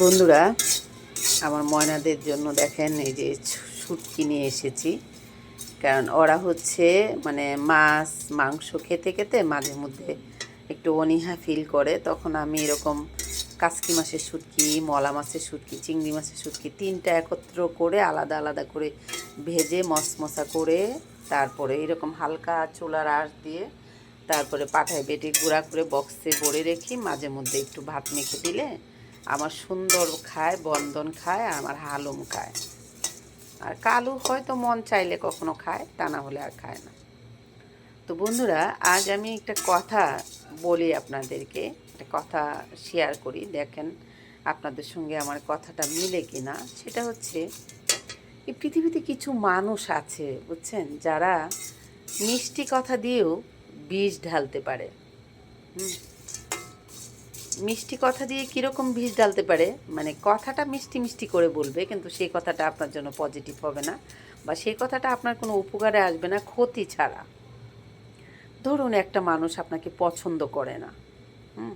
বন্ধুরা, আমার ময়নাদের জন্য দেখেন এই যে শুটকি নিয়ে এসেছি। কারণ ওরা হচ্ছে মানে মাছ, মাংস খেতে খেতে মাঝে মধ্যে একটু অনীহা ফিল করে। তখন আমি এরকম কাসকি মাছের শুটকি, মলা মাছের শুটকি, চিংড়ি মাছের শুটকি তিনটা একত্র করে আলাদা আলাদা করে ভেজে মশমশা করে তারপরে এরকম হালকা চুলার আঁশ দিয়ে তারপরে পাঠায় বেটে গুঁড়া করে বক্সে ভরে রেখি মাঝে মধ্যে একটু ভাত মেখে দিলে আমার সুন্দর খায়, বন্ধন খায়, আর আমার হালুম খায়। আর কালু হয়তো মন চাইলে কখনো খায়, তা না হলে আর খায় না। তো বন্ধুরা, আজ আমি একটা কথা বলি আপনাদেরকে, একটা কথা শেয়ার করি। দেখেন আপনাদের সঙ্গে আমার কথাটা মিলে কি না সেটা হচ্ছে, এই পৃথিবীতে কিছু মানুষ আছে, বুঝছেন? যারা মিষ্টি কথা দিয়েও বিষ ঢালতে পারে। হুম? মিষ্টি কথা দিয়ে কীরকম বিষ ডালতে পারে? মানে কথাটা মিষ্টি মিষ্টি করে বলবে, কিন্তু সেই কথাটা আপনার জন্য পজিটিভ হবে না, বা সেই কথাটা আপনার কোনো উপকারে আসবে না, ক্ষতি ছাড়া। ধরুন একটা মানুষ আপনাকে পছন্দ করে না, হুম?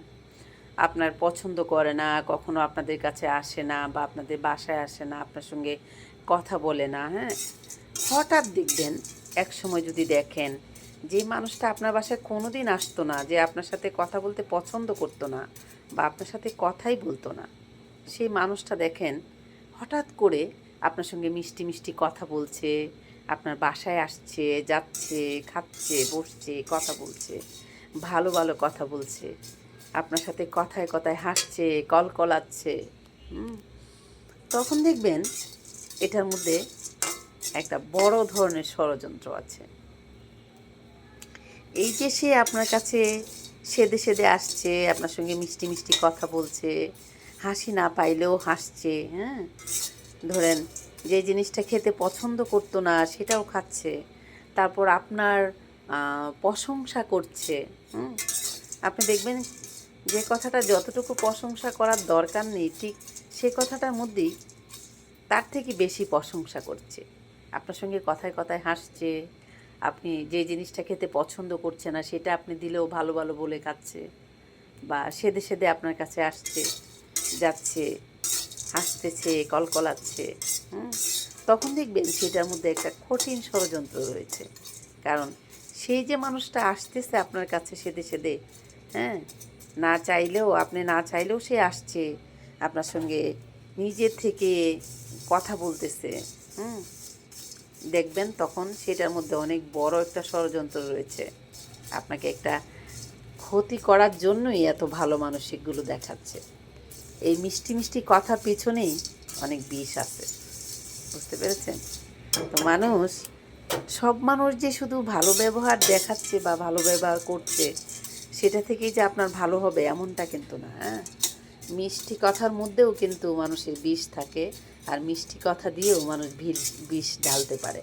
আপনার পছন্দ করে না, কখনো আপনাদের কাছে আসে না, বা আপনাদের বাসায় আসে না, আপনার সঙ্গে কথা বলে না হ্যাঁ? হঠাৎ দেখবেন এক সময় যদি দেখেন যে মানুষটা আপনার বাসায় কোনো দিন আসতো না, যে আপনার সাথে কথা বলতে পছন্দ করতো না বা আপনার সাথে কথাই বলতো না, সেই মানুষটা দেখেন, হঠাৎ করে আপনার সঙ্গে মিষ্টি মিষ্টি কথা বলছে, আপনার বাসায় আসছে, যাচ্ছে, খাচ্ছে, বসছে, কথা বলছে, ভালো ভালো কথা বলছে, আপনার সাথে কথায় কথায় হাসছে, কল কলাচ্ছে, হুম, তখন দেখবেন এটার মধ্যে একটা বড় ধরনের ষড়যন্ত্র আছে। এই যে সে আপনার কাছে সেদে সেদে আসছে, আপনার সঙ্গে মিষ্টি মিষ্টি কথা বলছে, হাসি না পাইলেও হাসছে হ্যাঁ? ধরেন যে জিনিসটা খেতে পছন্দ করতো না, সেটাও খাচ্ছে, তারপর আপনার প্রশংসা করছে আপনি দেখবেন যে কথাটা যতটুকু প্রশংসা করার দরকার নেই, ঠিক সে কথাটার মধ্যেই তার থেকে বেশি প্রশংসা করছে। আপনার সঙ্গে কথায় কথায় হাসছে আপনি যে জিনিসটা খেতে পছন্দ করছে না, সেটা আপনি দিলেও ভালো ভালো বলে খাচ্ছে বা সেদে সেদে আপনার কাছে আসছে, যাচ্ছে, হাসতেছে, কলকলাচ্ছে হ্যাঁ? তখন দেখবেন সেটার মধ্যে একটা কঠিন ষড়যন্ত্র রয়েছে। কারণ সেই যে মানুষটা আসতেছে আপনার কাছে সেদে সেদে হ্যাঁ? না চাইলেও, আপনি না চাইলেও সে আসছে, আপনার সঙ্গে নিজের থেকে কথা বলতেছে, হুম? দেখবেন তখন সেটার মধ্যে অনেক বড় একটা ষড়যন্ত্র রয়েছে। আপনাকে একটা ক্ষতি করার জন্যই এত ভালো মানসিকগুলো দেখাচ্ছে। এই মিষ্টি মিষ্টি কথার পিছনেই অনেক বিষ আছে। বুঝতে পেরেছেন? তো মানুষ, সব মানুষ যে শুধু ভালো ব্যবহার দেখাচ্ছে বা ভালো ব্যবহার করছে, সেটা থেকেই যে আপনার ভালো হবে এমনটা কিন্তু না হ্যাঁ? মিষ্টি কথার মধ্যেও কিন্তু মানুষের বিষ থাকে। আর মিষ্টি কথা দিয়েও মানুষ ভিড়, বিষ ঢালতে পারে।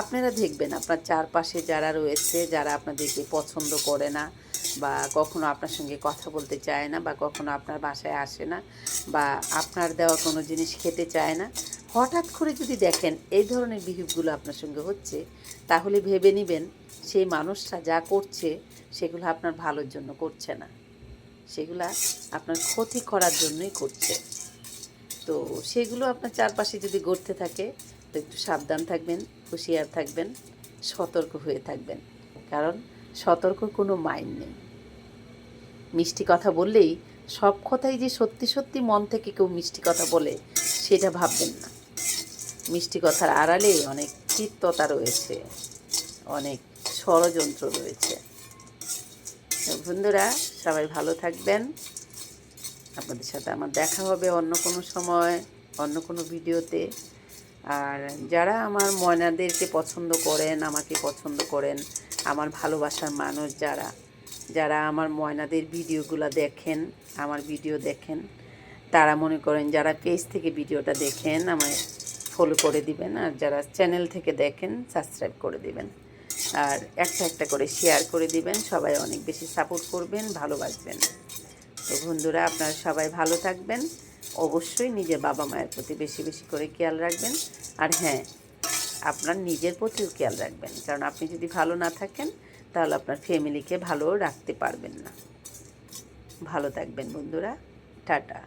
আপনারা দেখবেন আপনার চারপাশে যারা রয়েছে, যারা আপনাদেরকে পছন্দ করে না বা কখনো আপনার সঙ্গে কথা বলতে চায় না বা কখনো আপনার বাসায় আসে না বা আপনার দেওয়া কোনো জিনিস খেতে চায় না, হঠাৎ করে যদি দেখেন এই ধরনের বিহেভগুলো আপনার সঙ্গে হচ্ছে, তাহলে ভেবে নেবেন সেই মানুষটা যা করছে, সেগুলো আপনার ভালোর জন্য করছে না। সেগুলা আপনার ক্ষতি করার জন্যই করছে। তো সেগুলো আপনার চারপাশে যদি গড়তে থাকে, তো একটু সাবধান থাকবেন, হুঁশিয়ার থাকবেন, সতর্ক হয়ে থাকবেন। কারণ সতর্ক কোনো মাইন্ড নেই। মিষ্টি কথা বললেই সব কথাই যে সত্যি সত্যি মন থেকে কেউ মিষ্টি কথা বলে, সেটা ভাববেন না। মিষ্টি কথার আড়ালে অনেক চিত্ততা রয়েছে, অনেক ষড়যন্ত্র রয়েছে। বন্ধুরা, সবাই ভালো থাকবেন। আপনাদের সাথে আমার দেখা হবে অন্য কোনো সময়, অন্য কোনো ভিডিওতে। আর যারা আমার ময়নাদেরকে পছন্দ করেন, আমাকে পছন্দ করেন, আমার ভালোবাসার মানুষ যারা যারা আমার ময়নাদের ভিডিওগুলো দেখেন, আমার ভিডিও দেখেন, তারা মনে করেন যারা পেজ থেকে ভিডিওটা দেখেন, আমায় ফলো করে দিবেন। আর যারা চ্যানেল থেকে দেখেন সাবস্ক্রাইব করে দিবেন। আর একটা একটা করে শেয়ার করে দিবেন। সবাই অনেক বেশি সাপোর্ট করবেন, ভালোবাসবেন। তো বন্ধুরা, আপনারা সবাই ভালো থাকবেন। অবশ্যই নিজের বাবা মায়ের প্রতি বেশি বেশি করে খেয়াল রাখবেন। আর হ্যাঁ আপনার নিজের প্রতিও খেয়াল রাখবেন। কারণ আপনি যদি ভালো না থাকেন, তাহলে আপনার ফ্যামিলিকে ভালো রাখতে পারবেন না। ভালো থাকবেন বন্ধুরা। টাটা।